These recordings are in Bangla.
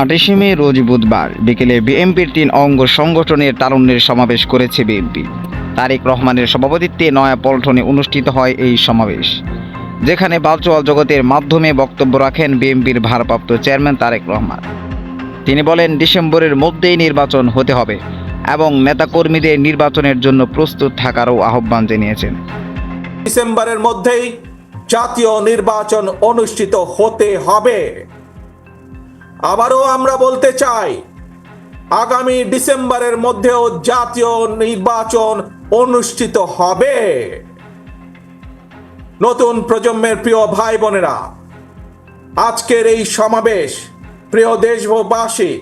আঠাশে মে রোজ বুধবার বিকেলে বিএনপির তিন অঙ্গ সংগঠনের তারুণ্যের সমাবেশ করেছে বিএনপি। তারেক রহমানের সভাপতিত্বে নয়া পল্টনে অনুষ্ঠিত হয় এই সমাবেশ। যেখানে বালচোয়াল জগতের মাধ্যমে বক্তব্য রাখেন বিএনপির ভারপ্রাপ্ত চেয়ারম্যান তারেক রহমান। তিনি বলেন, ডিসেম্বরের মধ্যেই নির্বাচন হতে হবে এবং নেতাকর্মীদের নির্বাচনের জন্য প্রস্তুত থাকারও আহ্বান জানিয়েছেন। ডিসেম্বরের মধ্যেই জাতীয় নির্বাচন অনুষ্ঠিত হতে হবে। আবারও আমরা বলতে চাই, আগামী ডিসেম্বরের মধ্যেও জাতীয় নির্বাচন অনুষ্ঠিত হবে। নতুন প্রজন্মের প্রিয় ভাই বোনেরা আজকের এই সমাবেশ, প্রিয় দেশবাসী,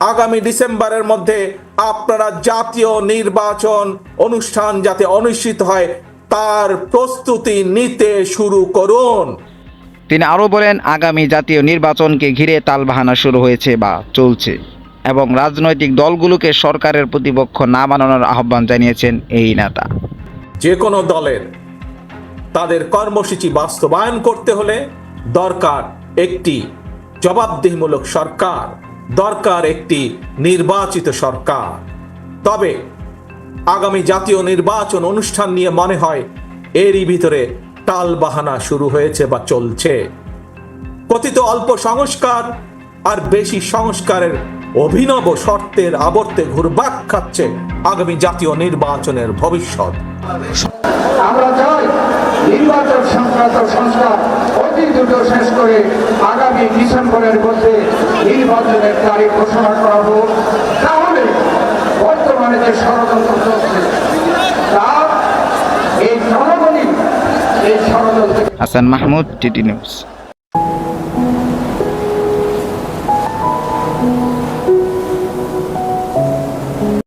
আগামী ডিসেম্বরের মধ্যে আপনারা জাতীয় নির্বাচন অনুষ্ঠান যাতে অনুষ্ঠিত হয়, তার প্রস্তুতি নিতে শুরু করুন। তিনি আরও বলেন, আগামী জাতীয় নির্বাচনকে ঘিরে তালবাহানা শুরু হয়েছে বা চলছে এবং রাজনৈতিক দলগুলোকে সরকারের প্রতিপক্ষ না বানানোর আহ্বান জানিয়েছেন এই নেতা। যে কোনো দলের তাদের কর্মসূচি বাস্তবায়ন করতে হলে দরকার একটি জবাবদিহিমূলক সরকার, দরকার একটি নির্বাচিত সরকার। তবে আগামী জাতীয় নির্বাচন অনুষ্ঠান নিয়ে মনে হয় এরই ভিতরে টাল বাহানা শুরু হয়েছে বা চলছে। কথিত অল্প সংস্কার আর বেশি সংস্কারের অভিনব শর্তের আবর্তে ঘুরবাক খাচ্ছে আগামী জাতীয় নির্বাচনের ভবিষ্যৎ। আমরা চাই নির্বাচন সংক্রান্ত সংস্কার অতি দ্রুত শেষ করে আগামী ডিসেম্বরের মধ্যে নির্বাচনের তারিখ ঘোষণা করা হোক তাহলে বর্তমানে যে ষড়যন্ত্র চলছে তা এই জনগণই এই ষড়যন্ত্র হাসান মাহমুদ টিটি নিউজ।